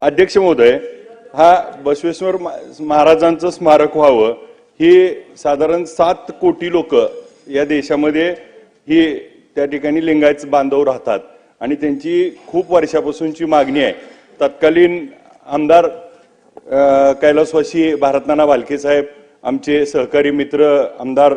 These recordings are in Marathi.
अध्यक्ष महोदय हा बसवेश्वर मा- महाराजांचं स्मारक व्हावं ही साधारण सात कोटी लोक या देशामध्ये ही त्या ठिकाणी लिंगायत बांधव राहतात. आणि त्यांची खूप वर्षापासूनची मागणी आहे. तत्कालीन आमदार कैलासवासी भारतनाना भालके साहेब आमचे सहकारी मित्र आमदार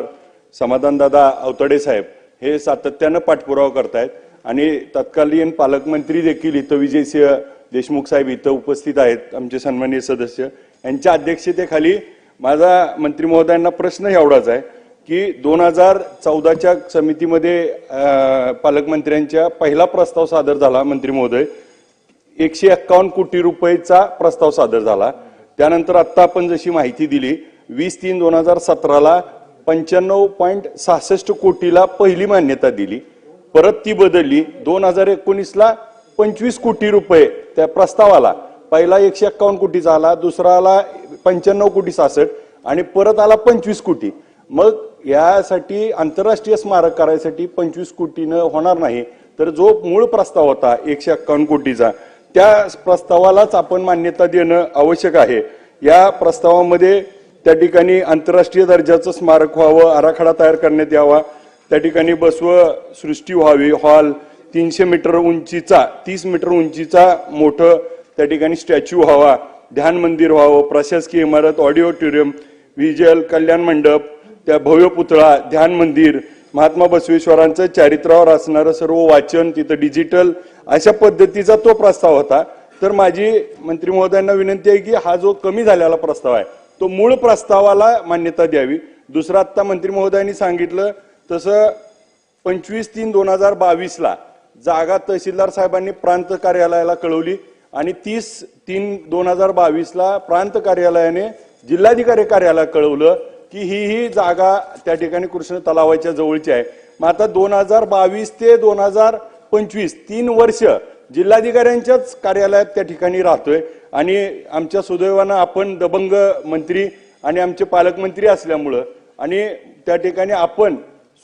समाधानदादा अवतडे साहेब हे सातत्यानं पाठपुरावा करतायत. आणि तत्कालीन पालकमंत्री देखील इथं विजयसिंह देशमुख साहेब इथं उपस्थित आहेत आमचे सन्माननीय सदस्य. यांच्या अध्यक्षतेखाली माझा मंत्री महोदयांना प्रश्न एवढाच आहे की दोन हजार चौदाच्या समितीमध्ये पालकमंत्र्यांच्या पहिला प्रस्ताव सादर झाला मंत्री महोदय. एकशे एक्कावन्न कोटी रुपयेचा प्रस्ताव सादर झाला. त्यानंतर आत्ता आपण जशी माहिती दिली वीस तीन दोन हजार सतराला पंच्याण्णव पॉईंट सहासष्ट कोटीला पहिली मान्यता दिली. परत ती बदलली. दोन हजार एकोणीसला पंचवीस कोटी रुपये त्या प्रस्तावाला. पहिला एकशे एक्कावन्न कोटीचा आला दुसरा आला पंच्याण्णव कोटी सासष्ट आणि परत आला पंचवीस कोटी. मग यासाठी आंतरराष्ट्रीय स्मारक करायसाठी पंचवीस कोटीनं होणार नाही. तर जो मूळ प्रस्ताव होता एकशे एक्कावन्न कोटीचा त्या प्रस्तावालाच आपण मान्यता देणं आवश्यक आहे. या प्रस्तावामध्ये त्या ठिकाणी आंतरराष्ट्रीय दर्जाचं स्मारक व्हावं आराखडा तयार करण्यात यावा. त्या ठिकाणी बसव सृष्टी व्हावी हॉल तीनशे मीटर उंचीचा तीस मीटर उंचीचा मोठं त्या ठिकाणी स्टॅच्यू व्हावा ध्यान मंदिर व्हावं प्रशासकीय इमारत ऑडिओटोरियम विजल कल्याण मंडप त्या भव्य पुतळा ध्यान मंदिर महात्मा बसवेश्वरांचं चारित्र्यावर असणारं सर्व वाचन तिथं डिजिटल अशा पद्धतीचा तो प्रस्ताव होता. तर माझी मंत्री महोदयांना विनंती आहे की हा जो कमी झालेला प्रस्ताव आहे तो मूळ प्रस्तावाला मान्यता द्यावी. दुसरा आत्ता मंत्री महोदयांनी सांगितलं तसं पंचवीस तीन दोन हजार बावीसला जागा तहसीलदार साहेबांनी प्रांत कार्यालयाला कळवली आणि तीस तीन दोन हजार बावीसला प्रांत कार्यालयाने जिल्हाधिकारी कार्यालयाला कळवलं की ही ही जागा त्या ठिकाणी कृष्ण तलावाच्या जवळची आहे. मग आता दोन हजार बावीस ते दोन हजार पंचवीस तीन वर्ष जिल्हाधिकाऱ्यांच्याच कार्यालयात त्या ठिकाणी राहतोय आणि आमच्या सुदैवानं आपण दबंग मंत्री आणि आमचे पालकमंत्री असल्यामुळं आणि त्या ठिकाणी आपण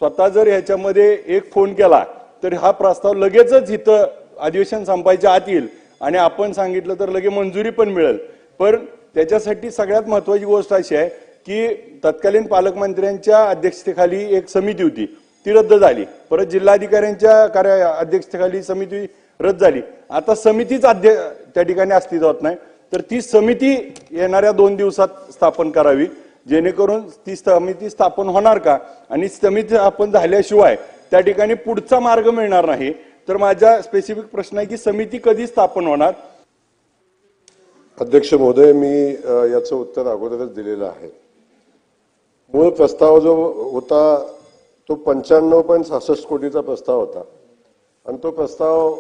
स्वतः जर ह्याच्यामध्ये एक फोन केला तर हा प्रस्ताव लगेचच इथं अधिवेशन संपायच्या आत येईल. आणि आपण सांगितलं तर लगे मंजुरी पण मिळेल. पण त्याच्यासाठी सगळ्यात महत्वाची गोष्ट अशी आहे की तत्कालीन पालकमंत्र्यांच्या अध्यक्षतेखाली एक समिती होती. ती रद्द झाली. परत जिल्हाधिकाऱ्यांच्या कार्य अध्यक्षतेखाली समिती रद्द झाली. आता समितीच अध्य त्या ठिकाणी अस्तित्वात नाही. तर ती समिती येणाऱ्या दोन दिवसात स्थापन करावी. जेणेकरून ती समिती स्थापन होणार का? आणि समिती स्थापन झाल्याशिवाय त्या ठिकाणी पुढचा मार्ग मिळणार नाही. तर माझा स्पेसिफिक प्रश्न आहे की समिती कधी स्थापन होणार? अध्यक्ष महोदय मी याचं उत्तर अगोदरच दिलेलं आहे. मूळ प्रस्ताव जो होता तो पंच्याण्णव पॉईंट सहासष्ट कोटीचा प्रस्ताव होता. आणि तो प्रस्ताव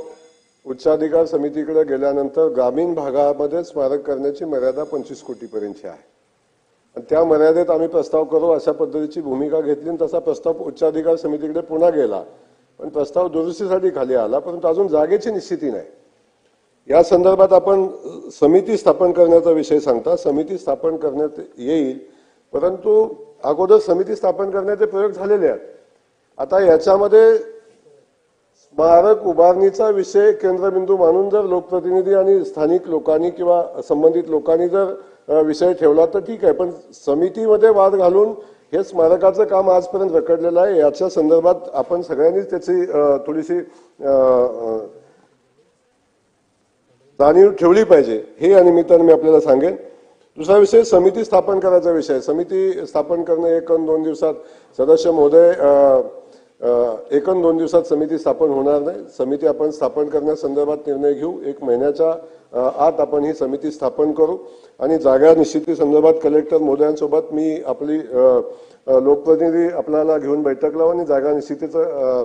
उच्चाधिकार समितीकडे गेल्यानंतर ग्रामीण भागामध्ये स्मारक करण्याची मर्यादा पंचवीस कोटीपर्यंतची आहे. त्या मर्यादेत आम्ही प्रस्ताव करू अशा पद्धतीची भूमिका घेतली आणि तसा प्रस्ताव उच्चाधिकार समितीकडे पुन्हा गेला. पण प्रस्ताव दुरुस्तीसाठी खाली आला परंतु अजून जागेची निश्चिती नाही. या संदर्भात आपण समिती स्थापन करण्याचा विषय सांगता. समिती स्थापन करण्यात येईल परंतु अगोदर समिती स्थापन करण्याचे प्रयोग झालेले आहेत. आता याच्यामध्ये स्मारक उभारणीचा विषय केंद्रबिंदू मानून जर लोकप्रतिनिधी आणि स्थानिक लोकांनी किंवा संबंधित लोकांनी जर विषय ठेवला तर ठीक आहे पण समितीमध्ये वाद घालून हे स्मारकाचं काम आजपर्यंत रखडलेलं आहे. याच्या संदर्भात आपण सगळ्यांनीच त्याची थोडीशी जाणीव ठेवली पाहिजे. हे या निमित्ताने मी आपल्याला सांगेन. दुसरा विषय समिती स्थापन करायचा विषय समिती स्थापन करणं एक दोन दिवसात सदस्य महोदय अ, दोन दिवसात समिती स्थापन होणार नाही. समिती आपण स्थापन करण्यासंदर्भात निर्णय घेऊ. एक महिन्याच्या आत आपण ही समिती स्थापन करू. आणि जागा निश्चिती संदर्भात कलेक्टर मोदयांसोबत मी आपली लोकप्रतिनिधी आपल्याला घेऊन बैठक लावू आणि जागा निश्चितीचं